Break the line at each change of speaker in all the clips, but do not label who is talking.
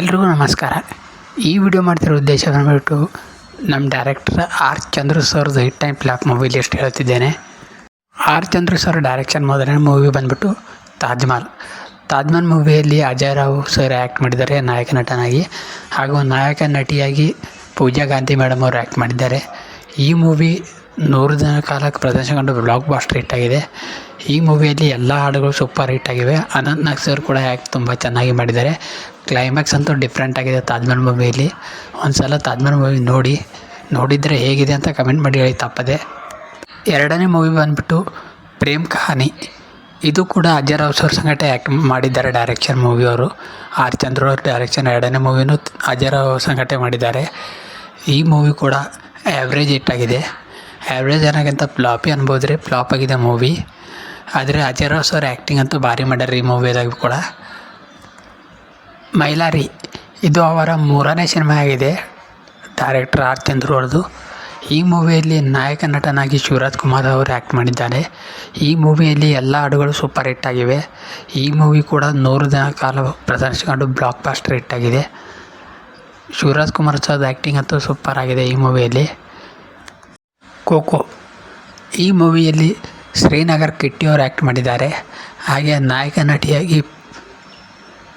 ಎಲ್ರಿಗೂ ನಮಸ್ಕಾರ. ಈ ವಿಡಿಯೋ ಮಾಡ್ತಿರೋ ಉದ್ದೇಶ ಬಂದುಬಿಟ್ಟು ನಮ್ಮ ಡೈರೆಕ್ಟರ್ ಆರ್ ಚಂದ್ರು ಸರ್ದು ಹಿಟ್ ಟೈಮ್ ಪ್ಲಾಕ್ ಮೂವಿ ಎಷ್ಟು ಹೇಳ್ತಿದ್ದೇನೆ. ಆರ್ ಚಂದ್ರು ಸರ್ ಡೈರೆಕ್ಷನ್ ಮೊದಲನೇ ಮೂವಿ ಬಂದುಬಿಟ್ಟು ತಾಜ್ಮಹಲ್ ತಾಜ್ಮಹಲ್ ತಾಜ್ ಮಹಲ್ ಮೂವಿಯಲ್ಲಿ ಅಜಯ್ ರಾವ್ ಸರ್ ಆ್ಯಕ್ಟ್ ಮಾಡಿದ್ದಾರೆ, ನಾಯಕ ನಟನಾಗಿ. ಹಾಗೂ ನಾಯಕ ನಟಿಯಾಗಿ ಪೂಜಾ ಗಾಂಧಿ ಮೇಡಮ್ ಅವರು ಆ್ಯಕ್ಟ್ ಮಾಡಿದ್ದಾರೆ. ಈ ಮೂವಿ ನೂರು ದಿನ ಕಾಲಕ್ಕೆ ಪ್ರದರ್ಶನಗೊಂಡು ಬ್ಲಾಕ್ ಬಾಸ್ಟರ್ ಹಿಟ್ ಆಗಿದೆ. ಈ ಮೂವಿಯಲ್ಲಿ ಎಲ್ಲ ಹಾಡುಗಳು ಸೂಪರ್ ಹಿಟ್ ಆಗಿವೆ. ಅನಂತ್ ನಾಗ್ ಸರ್ ಕೂಡ ಆ್ಯಕ್ಟ್ ತುಂಬ ಚೆನ್ನಾಗಿ ಮಾಡಿದ್ದಾರೆ. ಕ್ಲೈಮ್ಯಾಕ್ಸ್ ಅಂತೂ ಡಿಫ್ರೆಂಟ್ ಆಗಿದೆ ತಾಜ್ಮಹಲ್ ಮೂವಿಯಲ್ಲಿ ಒಂದು ಸಲ ತಾಜ್ಮಹಲ್ ಮೂವಿ ನೋಡಿ, ನೋಡಿದರೆ ಹೇಗಿದೆ ಅಂತ ಕಮೆಂಟ್ ಮಾಡಿ ಹೇಳಿ, ತಪ್ಪದೆ. ಎರಡನೇ ಮೂವಿ ಬಂದ್ಬಿಟ್ಟು ಪ್ರೇಮ್ ಕಹಾನಿ. ಇದು ಕೂಡ ಅಜಯ್ ಸರ್ ಸಂಗಟ ಆ್ಯಕ್ಟ್ ಮಾಡಿದ್ದಾರೆ ಡೈರೆಕ್ಷನ್ ಮೂವಿಯವರು ಆರ್ ಚಂದ್ರ ಅವ್ರ ಡೈರೆಕ್ಷನ್ ಎರಡನೇ ಮೂವಿನೂ ಅಜಯ್ ರಾವ್ ಸಂಗಟೆ ಮಾಡಿದ್ದಾರೆ. ಈ ಮೂವಿ ಕೂಡ ಆ್ಯಾವ್ರೇಜ್ ಆಗಿದೆ. ಆ್ಯಾವ್ರೇಜ್ ಅನ್ನೋಕ್ಕಿಂತ ಫ್ಲಾಪಿ ಅನ್ಬೋದು ರೀ ಫ್ಲಾಪ್ ಆಗಿದೆ ಮೂವಿ ಆದರೆ ಅಜಯ್ ರಾವ್ ಸರ್ ಆ್ಯಕ್ಟಿಂಗ್ ಅಂತೂ ಭಾರಿ ಮಾಡ್ಯಾರ ಈ ಮೂವಿದಾಗ ಕೂಡ. ಮೈಲಾರಿ. ಇದು ಅವರ ಮೂರನೇ ಸಿನಿಮಾ ಆಗಿದೆ. ಡೈರೆಕ್ಟರ್ ಆರ್ ಚಂದ್ರು ಅವ್ರದ್ದು. ಈ ಮೂವಿಯಲ್ಲಿ ನಾಯಕ ನಟನಾಗಿ ಶಿವರಾಜ್ ಕುಮಾರ್ ಅವರು ಆ್ಯಕ್ಟ್ ಮಾಡಿದ್ದಾರೆ. ಈ ಮೂವಿಯಲ್ಲಿ ಎಲ್ಲ ಹಾಡುಗಳು ಸೂಪರ್ ಹಿಟ್ ಆಗಿವೆ. ಈ ಮೂವಿ ಕೂಡ ನೂರು ದಿನ ಕಾಲ ಪ್ರದರ್ಶಿಸಿಕೊಂಡು ಬ್ಲಾಕ್ ಬಾಸ್ಟರ್ ಹಿಟ್ ಆಗಿದೆ. ಶಿವರಾಜ್ ಕುಮಾರ್ ಸರ್ದು ಆ್ಯಕ್ಟಿಂಗ್ ಅಂತೂ ಸೂಪರ್ ಆಗಿದೆ ಈ ಮೂವಿಯಲ್ಲಿ. ಖೋಖೋ. ಈ ಮೂವಿಯಲ್ಲಿ ಶ್ರೀನಗರ್ ಕಿಟ್ಟಿ ಅವರು ಆ್ಯಕ್ಟ್ ಮಾಡಿದ್ದಾರೆ. ಹಾಗೆ ನಾಯಕ ನಟಿಯಾಗಿ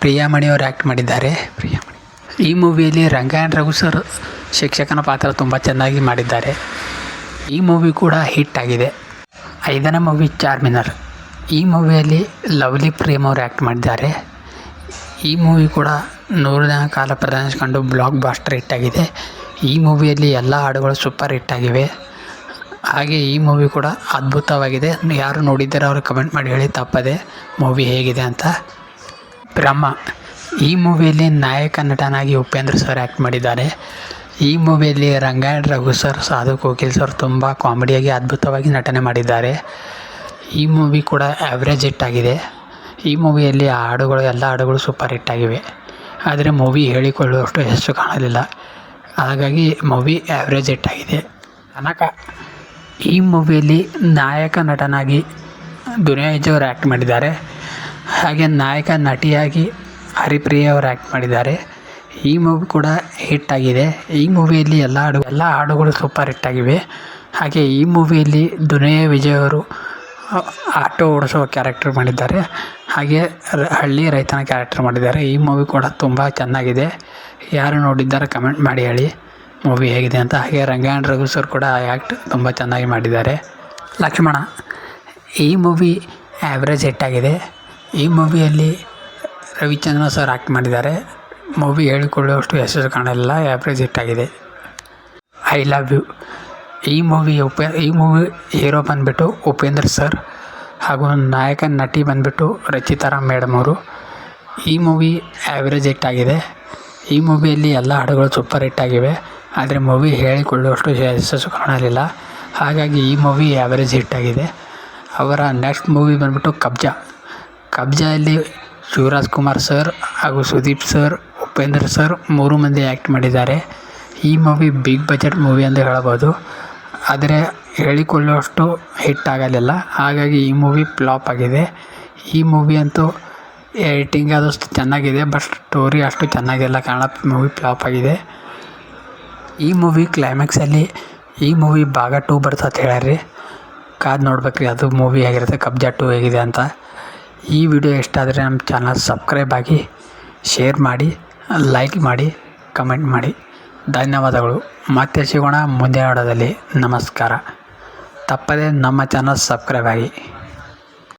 ಪ್ರಿಯಾಮಣಿ ಅವರು ಆ್ಯಕ್ಟ್ ಮಾಡಿದ್ದಾರೆ. ಪ್ರಿಯಾಮಣಿ ಈ ಮೂವಿಯಲ್ಲಿ ರಂಗಾಯಣ್ ರಘು ಸರ್ ಶಿಕ್ಷಕನ ಪಾತ್ರ ತುಂಬ ಚೆನ್ನಾಗಿ ಮಾಡಿದ್ದಾರೆ. ಈ ಮೂವಿ ಕೂಡ ಹಿಟ್ ಆಗಿದೆ. ಐದನೇ ಮೂವಿ ಚಾರ್ಮಿನರ್. ಈ ಮೂವಿಯಲ್ಲಿ ಲವ್ಲಿ ಪ್ರೇಮ್ ಅವರು ಆ್ಯಕ್ಟ್ ಮಾಡಿದ್ದಾರೆ. ಈ ಮೂವಿ ಕೂಡ ನೂರು ದಿನ ಕಾಲ ಪ್ರದರ್ಶಿಸಿಕೊಂಡು ಬ್ಲಾಕ್ ಬಾಸ್ಟರ್ ಹಿಟ್ ಆಗಿದೆ. ಈ ಮೂವಿಯಲ್ಲಿ ಎಲ್ಲ ಹಾಡುಗಳು ಸೂಪರ್ ಹಿಟ್ ಆಗಿವೆ. ಹಾಗೆ ಈ ಮೂವಿ ಕೂಡ ಅದ್ಭುತವಾಗಿದೆ. ಯಾರು ನೋಡಿದ್ದಾರೆ ಅವರು ಕಮೆಂಟ್ ಮಾಡಿ ಹೇಳಿ ತಪ್ಪದೆ ಮೂವಿ ಹೇಗಿದೆ ಅಂತ. ಬ್ರಹ್ಮ. ಈ ಮೂವಿಯಲ್ಲಿ ನಾಯಕ ನಟನಾಗಿ ಉಪೇಂದ್ರ ಸರ್ ಆ್ಯಕ್ಟ್ ಮಾಡಿದ್ದಾರೆ. ಈ ಮೂವಿಯಲ್ಲಿ ರಂಗಾಯಣ್ ರಘು ಸರ್, ಸಾಧು ಕೋಕಿಲ್ ಸರ್ ತುಂಬ ಕಾಮಿಡಿಯಾಗಿ ಅದ್ಭುತವಾಗಿ ನಟನೆ ಮಾಡಿದ್ದಾರೆ. ಈ ಮೂವಿ ಕೂಡ ಆ್ಯಾವ್ರೇಜ್ ಹಿಟ್ ಆಗಿದೆ. ಈ ಮೂವಿಯಲ್ಲಿ ಹಾಡುಗಳು, ಎಲ್ಲ ಹಾಡುಗಳು ಸೂಪರ್ ಹಿಟ್ ಆಗಿವೆ. ಆದರೆ ಮೂವಿ ಹೇಳಿಕೊಳ್ಳುವಷ್ಟು ಹೆಚ್ಚು ಕಾಣಲಿಲ್ಲ. ಹಾಗಾಗಿ ಮೂವಿ ಆ್ಯಾವ್ರೇಜ್ ಹಿಟ್ ಆಗಿದೆ. ತನಕ ಈ ಮೂವಿಯಲ್ಲಿ ನಾಯಕ ನಟನಾಗಿ ದುನಿಯಾ ವಿಜಯ್ ಅವರು ಆ್ಯಕ್ಟ್ ಮಾಡಿದ್ದಾರೆ. ಹಾಗೆ ನಾಯಕ ನಟಿಯಾಗಿ ಹರಿಪ್ರಿಯ ಅವರು ಆ್ಯಕ್ಟ್ ಮಾಡಿದ್ದಾರೆ. ಈ ಮೂವಿ ಕೂಡ ಹಿಟ್ ಆಗಿದೆ. ಈ ಮೂವಿಯಲ್ಲಿ ಎಲ್ಲ ಹಾಡು, ಎಲ್ಲ ಹಾಡುಗಳು ಸೂಪರ್ ಹಿಟ್ ಆಗಿವೆ. ಹಾಗೆ ಈ ಮೂವಿಯಲ್ಲಿ ದುನಿಯಾ ವಿಜಯ್ ಅವರು ಆಟೋ ಓಡಿಸೋ ಕ್ಯಾರೆಕ್ಟರ್ ಮಾಡಿದ್ದಾರೆ. ಹಾಗೆ ಹಳ್ಳಿ ರೈತನ ಕ್ಯಾರೆಕ್ಟರ್ ಮಾಡಿದ್ದಾರೆ. ಈ ಮೂವಿ ಕೂಡ ತುಂಬ ಚೆನ್ನಾಗಿದೆ. ಯಾರು ನೋಡಿದ್ದಾರೆ ಕಮೆಂಟ್ ಮಾಡಿ ಹೇಳಿ. ಮೂವಿ ಹೇಗಿದೆ ಅಂತ. ಹಾಗೆ ರಂಗಾಯಣ್ ರಘು ಸರ್ ಕೂಡ ಆ್ಯಕ್ಟ್ ತುಂಬ ಚೆನ್ನಾಗಿ ಮಾಡಿದ್ದಾರೆ. ಲಕ್ಷ್ಮಣ, ಈ ಮೂವಿ ಆ್ಯಾವ್ರೇಜ್ ಹಿಟ್ಟಾಗಿದೆ ಈ ಮೂವಿಯಲ್ಲಿ ರವಿಚಂದ್ರನ್ ಸರ್ ಆ್ಯಕ್ಟ್ ಮಾಡಿದ್ದಾರೆ. ಮೂವಿ ಹೇಳಿಕೊಳ್ಳುವಷ್ಟು ಹೆಸರು ಕಾಣಲಿಲ್ಲ ಆ್ಯವ್ರೇಜ್ ಆಗಿದೆ. ಐ ಲವ್ ಯು ಈ ಮೂವಿ ಉಪ, ಈ ಮೂವಿ ಹೀರೋ ಬಂದುಬಿಟ್ಟು ಉಪೇಂದ್ರ ಸರ್ ಹಾಗೂ ನಾಯಕ, ನಟಿ ಬಂದುಬಿಟ್ಟು ರಚಿತಾರಾಮ್ ಮೇಡಮ್ ಅವರು. ಈ ಮೂವಿ ಆ್ಯಾವ್ರೇಜ್ ಆಗಿದೆ. ಈ ಮೂವಿಯಲ್ಲಿ ಎಲ್ಲ ಹಾಡುಗಳು ಸೂಪರ್ ಹಿಟ್ ಆಗಿವೆ. ಆದರೆ ಮೂವಿ ಹೇಳಿಕೊಳ್ಳುವಷ್ಟು ಯಶಸ್ಸು ಕಾಣಲಿಲ್ಲ. ಹಾಗಾಗಿ ಈ ಮೂವಿ ಆ್ಯಾವ್ರೇಜ್ ಆಗಿದೆ. ಅವರ ನೆಕ್ಸ್ಟ್ ಮೂವಿ ಬಂದುಬಿಟ್ಟು ಕಬ್ಜಾ. ಕಬ್ಜಾಯಲ್ಲಿ ಶಿವರಾಜ್ ಕುಮಾರ್ ಸರ್ ಹಾಗೂ ಸುದೀಪ್ ಸರ್, ಉಪೇಂದ್ರ ಸರ್ ಮೂರು ಮಂದಿ ಆ್ಯಕ್ಟ್ ಮಾಡಿದ್ದಾರೆ. ಈ ಮೂವಿ ಬಿಗ್ ಬಜೆಟ್ ಮೂವಿ ಎಂದು ಹೇಳಬೋದು. ಆದರೆ ಹೇಳಿಕೊಳ್ಳುವಷ್ಟು ಹಿಟ್ ಆಗಲಿಲ್ಲ. ಹಾಗಾಗಿ ಈ ಮೂವಿ ಫ್ಲಾಪ್ ಆಗಿದೆ. ಈ ಮೂವಿ ಅಂತೂ ಎಡಿಟಿಂಗ್ ಆದಷ್ಟು ಚೆನ್ನಾಗಿದೆ ಬಟ್ ಸ್ಟೋರಿ ಅಷ್ಟು ಚೆನ್ನಾಗಿಲ್ಲ. ಕಾರಣ ಮೂವಿ ಫ್ಲಾಪ್ ಆಗಿದೆ. ಈ ಮೂವಿ ಕ್ಲೈಮ್ಯಾಕ್ಸಲ್ಲಿ ಈ ಮೂವಿ ಭಾಗ ಟೂ ಬರ್ತದೆ ಹೇಳ್ರಿ ಕಾದು ನೋಡ್ಬೇಕ್ರಿ, ಅದು ಮೂವಿ ಹೇಗಿರುತ್ತೆ ಕಬ್ಜಾ ಟೂ ಹೇಗಿದೆ ಅಂತ. ಈ ವಿಡಿಯೋ ಇಷ್ಟ ಆದರೆ ನಮ್ಮ ಚಾನಲ್ ಸಬ್ಸ್ಕ್ರೈಬ್ ಆಗಿ, ಶೇರ್ ಮಾಡಿ, ಲೈಕ್ ಮಾಡಿ, ಕಮೆಂಟ್ ಮಾಡಿ. ಧನ್ಯವಾದಗಳು. ಮತ್ತೆ ಸಿಗೋಣ ಮುಂದಿನ ವಿಡಿಯೋದಲ್ಲಿ. ನಮಸ್ಕಾರ. ತಪ್ಪದೇ ನಮ್ಮ ಚಾನಲ್ ಸಬ್ಸ್ಕ್ರೈಬ್ ಆಗಿ.